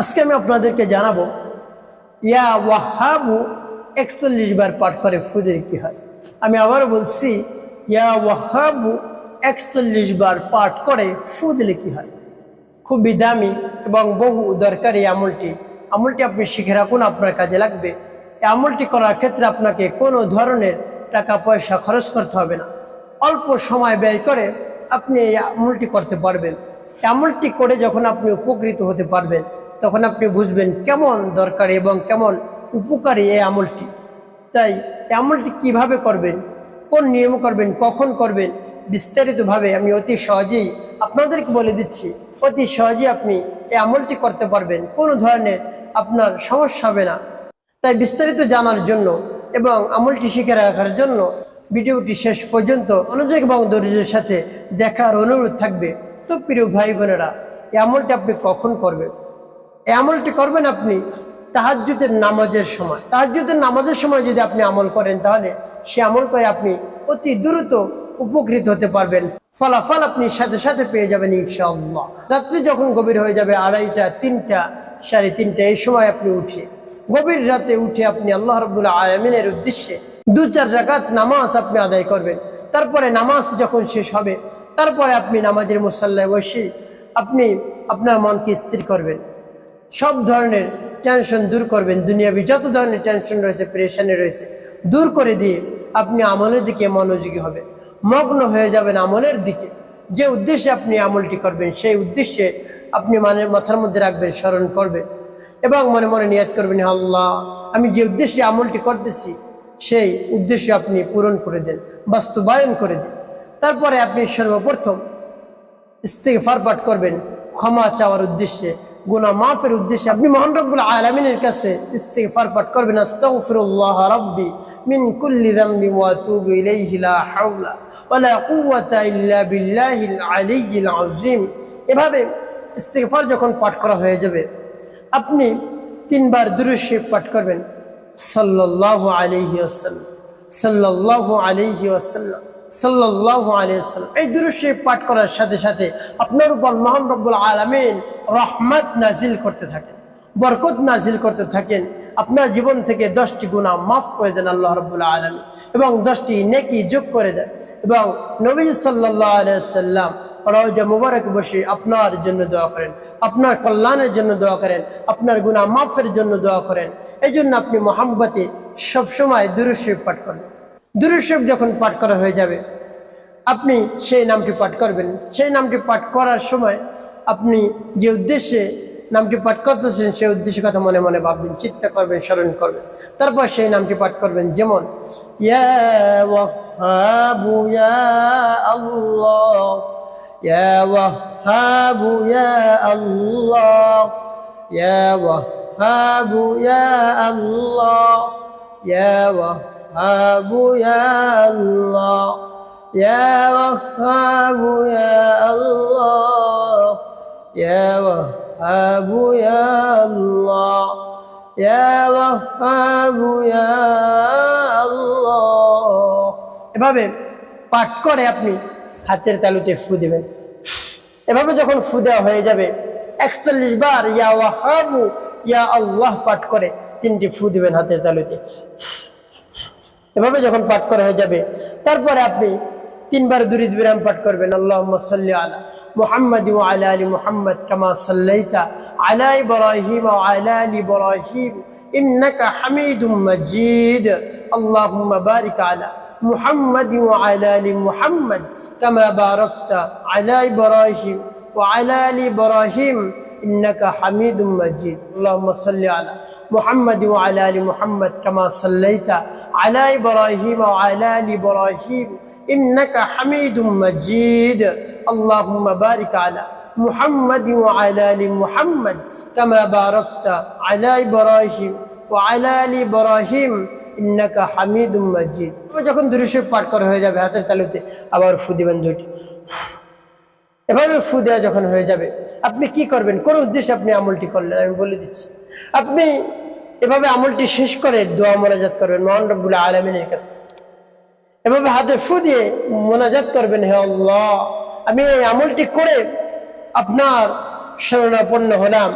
আজকে আমি আপনাদেরকে জানাব, ইয়া ওয়াহাবু একচল্লিশ বার পাঠ করে ফুদের কি হয়। আমি আবার বলছি, ইয়া ওয়াহাবু একচল্লিশ বার পাঠ করে ফু দিলে কি হয়। খুবই দামি এবং বহু দরকারি আমলটি। আমলটি আপনি শিখে রাখুন, আপনার কাজে লাগবে। আমলটি করার ক্ষেত্রে আপনাকে কোনো ধরনের টাকা পয়সা খরচ করতে হবে না। অল্প সময় ব্যয় করে আপনি এই আমলটি করতে পারবেন। আমলটি করে যখন আপনি উপকৃত হতে পারবেন, তখন আপনি বুঝবেন কেমন দরকারি এবং কেমন উপকারী এই আমলটি। তাই আমলটি কীভাবে করবেন, কোন নিয়ম করবেন, কখন করবেন, বিস্তারিতভাবে আমি অতি সহজেই আপনাদেরকে বলে দিচ্ছি। অতি সহজেই আপনি এই আমলটি করতে পারবেন, কোনো ধরনের আপনার সমস্যা হবে না। তাই বিস্তারিত জানার জন্য এবং আমলটি শিখে রাখার জন্য ভিডিওটি শেষ পর্যন্ত মনোযোগ এবং ধৈর্যের সাথে দেখার অনুরোধ থাকবে। তো প্রিয় ভাই বোনেরা, এই আমলটি আপনি কখন করবেন? এই আমলটি করবেন আপনি তাহাজ্জুদের নামাজের সময়। তাহাজ্জুদের নামাজের সময় যদি আপনি আমল করেন, তাহলে সে আমল করে আপনি অতি দ্রুত উপকৃত হতে পারবেন। ফলাফল আপনি সাথে সাথে পেয়ে যাবেন ইনশাআল্লাহ। রাত্রি যখন গভীর হয়ে যাবে, আড়াইটা, তিনটা, সাড়ে তিনটা, এই সময় আপনি উঠে, গভীর রাতে উঠে আপনি আল্লাহ রবুল্লাহ আয়ামিনের উদ্দেশ্যে দু চার রাকাত নামাজ আপনি আদায় করবেন। তারপরে নামাজ যখন শেষ হবে, তারপরে আপনি নামাজের মুসাল্লায় বসে আপনি আপনার মনকে স্থির করবেন। সব ধরনের টেনশন দূর করবেন। দুনিয়াবি যত ধরনের টেনশন রয়েছে প্রেশানে রয়েছে, দূর করে দিয়ে আপনি আমলের দিকে মনোযোগী হবেন। মগ্ন হয়ে যাবেন আমলের দিকে। যে উদ্দেশ্যে আপনি আমলটি করবেন, সেই উদ্দেশ্যে আপনি মানে মাথার মধ্যে রাখবেন, স্মরণ করবেন এবং মনে মনে নিয়াত করবেন, "হে আল্লাহ, আমি যে উদ্দেশ্যে আমলটি করতেছি সেই উদ্দেশ্য আপনি পূরণ করে দেন, বাস্তবায়ন করে দেন। তারপরে আপনি সর্বপ্রথম ইস্তেগফার পাঠ করবেন, ক্ষমা চাওয়ার উদ্দেশ্যে, গুনাহ মাফের উদ্দেশ্যে। আপনি মহান রব্বুল আলামিনের কাছে ইস্তেগফার পাঠ করবেন এভাবে ইস্তেগফার যখন পাঠ করা হয়ে যাবে, আপনি তিনবার দুরূদ পাঠ করবেন। সাল্লাল্লাহু আলাইহি ওয়াসাল্লাম, সাল্লাল্লাহু আলাইহি ওয়াসাল্লাম, সাল্লাল্লাহু আলাইহি এই শরীফ পাঠ করার সাথে সাথে আপনার উপর মহান রব্বুল আলামিন রহমত নাজিল করতে থাকেন, বরকত নাজিল করতে থাকেন। আপনার জীবন থেকে দশটি গুনাহ মাফ করে দেন আল্লাহ রব্বুল আলামিন এবং দশটি নেকি যোগ করে দেন এবং নবী সাল্লাল্লাহু আলাইহি সাল্লাম রওজা মুবারক বসে আপনার জন্য দোয়া করেন, আপনার কল্যাণের জন্য দোয়া করেন, আপনার গুনাহ মাফের জন্য দোয়া করেন। এই জন্য আপনি মোহাম্মতে সবসময় দুরুশরীফ পাঠ করবেন। দুরুশরীফ যখন পাঠ করা হয়ে যাবে, আপনি সেই নামটি পাঠ করবেন। সেই নামটি পাঠ করার সময় আপনি যে উদ্দেশ্যে নামটি পাঠ করতেছেন, সেই উদ্দেশ্যের কথা মনে মনে ভাববেন চিন্তা করবেন, স্মরণ করবেন। তারপর সেই নামটি পাঠ করবেন, যেমন, ইয়া ওয়াহাবু ইয়া আল্লাহ, ইয়া ওয়াহাবু ইয়া আল্লাহ ইয়া ওয়াহাবু ইয়া আল্লাহ ইয়া ওয়াহাবু ইয়া আল্লাহ يا وهاب يا الله يا وهاب يا الله يا وهاب يا الله এভাবে পাঠ করে আপনি হাতের তালুতে ফু দেবেন এভাবে যখন ফু দেওয়া হয়ে যাবে একচল্লিশ বার ইয়া ওয়াহাবু ইয়া আল্লাহ পাঠ করে তিনটি ফু দিবেন হাতের তালুতে এভাবে যখন পাঠ করা হয়ে যাবে তারপরে আপনি তিনবার দুরিদ বিরাম পাঠ করবেন আল্লাহ সাল্লি আলা মুহাম্মদ ও আলা আলী মুহাম্মদ কামা সাল্লাইতা আলা ইব্রাহিম ও আলা আলী ইব্রাহিম إنك حميد مجيد اللهم بارك على محمد وعلى آل محمد كما باركت على إبراهيم وعلى آل إبراهيم إنك حميد مجيد اللهم صل على محمد وعلى آل محمد كما صليت على إبراهيم وعلى آل إبراهيم إنك حميد مجيد اللهم بارك على محمد وعلى آل محمد كما باركت على إبراهيم وعلى آل إبراهيم إنك حميد مجيد যখন দুরুশরীফ পাঠ করা হয়ে যাবে হাতের তালুতে আবার ফু দিবেন দুইটি এভাবে ফু দেওয়া যখন হয়ে যাবে আপনি কি করবেন? কোন উদ্দেশ্যে আপনি আমলটি করলেন? আমি বলে দিচ্ছি। আপনি এভাবে আমলটি শেষ করে দোয়া মোনাজাত করবেন মোহান রব্বুল আলমিনের কাছে। এভাবে হাতে ফু দিয়ে মোনাজাত করবেন, হে আল্লাহ। আমি এই আমলটি করে আপনার শরণাপন্ন হলাম।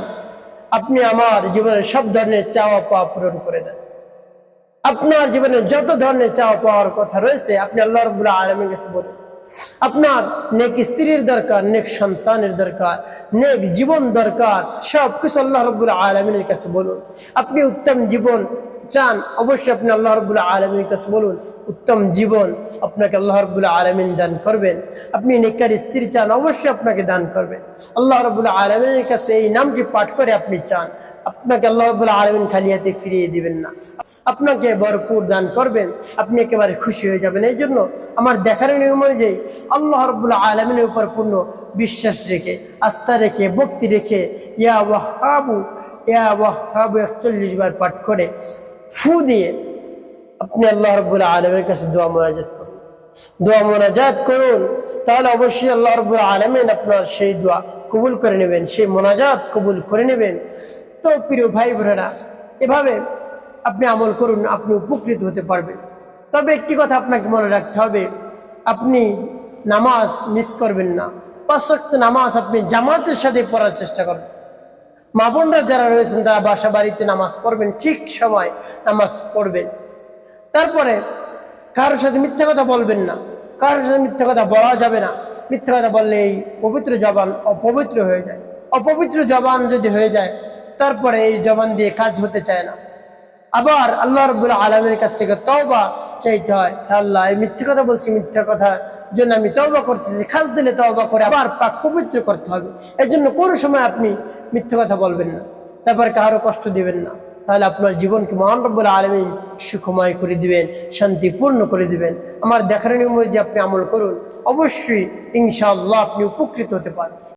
আপনি আমার জীবনের সব ধরনের চাওয়া পাওয়া পূরণ করে দেন। আপনার জীবনে যত ধরনের চাওয়া পাওয়ার কথা রয়েছে, আপনি আল্লাহ রবুল্লাহ আলমীর কাছে বলুন। আপনার নেক স্ত্রীর দরকার, নেক সন্তানের দরকার, নেক জীবন দরকার সব কিছু আল্লাহ রবুল্লাহ আলমিনের কাছে বলুন। আপনি উত্তম জীবন চান, অবশ্যই আপনি আল্লাহ রবুল্লাহ আলমীর কাছে বলুন, উত্তম জীবন আপনাকে আল্লাহ রবুল্লাহ আলমিন দান করবেন। আপনি নেকার স্ত্রী চান, অবশ্যই আপনাকে দান করবেন। আল্লাহ রবুল্লাহ আলমিনের কাছে এই নামটি পাঠ করে আপনি চান। আপনাকে আল্লাহ রবুল্লাহ আলমিন খালি হাতে ফিরিয়ে দিবেন না। আপনাকে ভরপুর দান করবেন, আপনি একেবারে খুশি হয়ে যাবেন। এই জন্য আমার দেখার নিয়ম অনুযায়ী আল্লাহ রবুল্লাহ আলমিনের উপর পূর্ণ বিশ্বাস রেখে, আস্থা রেখে, ভক্তি রেখে, ইয়া ওয়াহাবু ইয়া ওয়াহাবু একচল্লিশ বার পাঠ করে ফু দিয়ে আপনি আল্লাহ রবুল্লাহ আলমের কাছে দোয়া মোনাজাত করুন। দোয়া মোনাজাত করুন, তাহলে অবশ্যই আল্লাহ রবুল্লাহ আলমিন আপনার সেই দোয়া কবুল করে নেবেন, সেই মোনাজাত কবুল করে নেবেন। তো প্রিয় ভাই বোনেরা, এভাবে আপনি আমল করুন, আপনি উপকৃত হতে পারবেন। তবে একটি কথা আপনাকে মনে রাখতে হবে, আপনি নামাজ মিস করবেন না। পাঁচ নামাজ আপনি জামাতের সাথে পড়ার চেষ্টা করবেন। মা বোনরা যারা রয়েছেন, তারা বাসা বাড়িতে নামাজ পড়বেন, ঠিক সময় নামাজ পড়বেন। তারপরে কারোর সাথে মিথ্যা কথা বলবেন না। কারোর সাথে মিথ্যা কথা বলা যাবে না। মিথ্যা কথা বললে এই পবিত্র জবান অপবিত্র হয়ে যায়। অপবিত্র জবান যদি হয়ে যায়, তারপরে এই জবান দিয়ে কাজ হতে চায় না। আবার আল্লাহ রবুল্লাহ আলমের কাছ থেকে তওবা চাইতে হয়। আল্লাহ, এই মিথ্যা কথা বলছি, মিথ্যা কথা জন্য আমি তওবা করতেছি। খাস দিলে তওবা করে আবার পাক পবিত্র করতে হবে। এর জন্য কোনো সময় আপনি মিথ্যা কথা বলবেন না। তারপর কারও কষ্ট দিবেন না। তাহলে আপনার জীবনকে মহান রব্বুল আলমিন সুখময় করে দিবেন, শান্তিপূর্ণ করে দিবেন। আমার দেখার নিয়ম যে আপনি আমল করুন। অবশ্যই ইনশাআল্লাহ আপনি উপকৃত হতে পারেন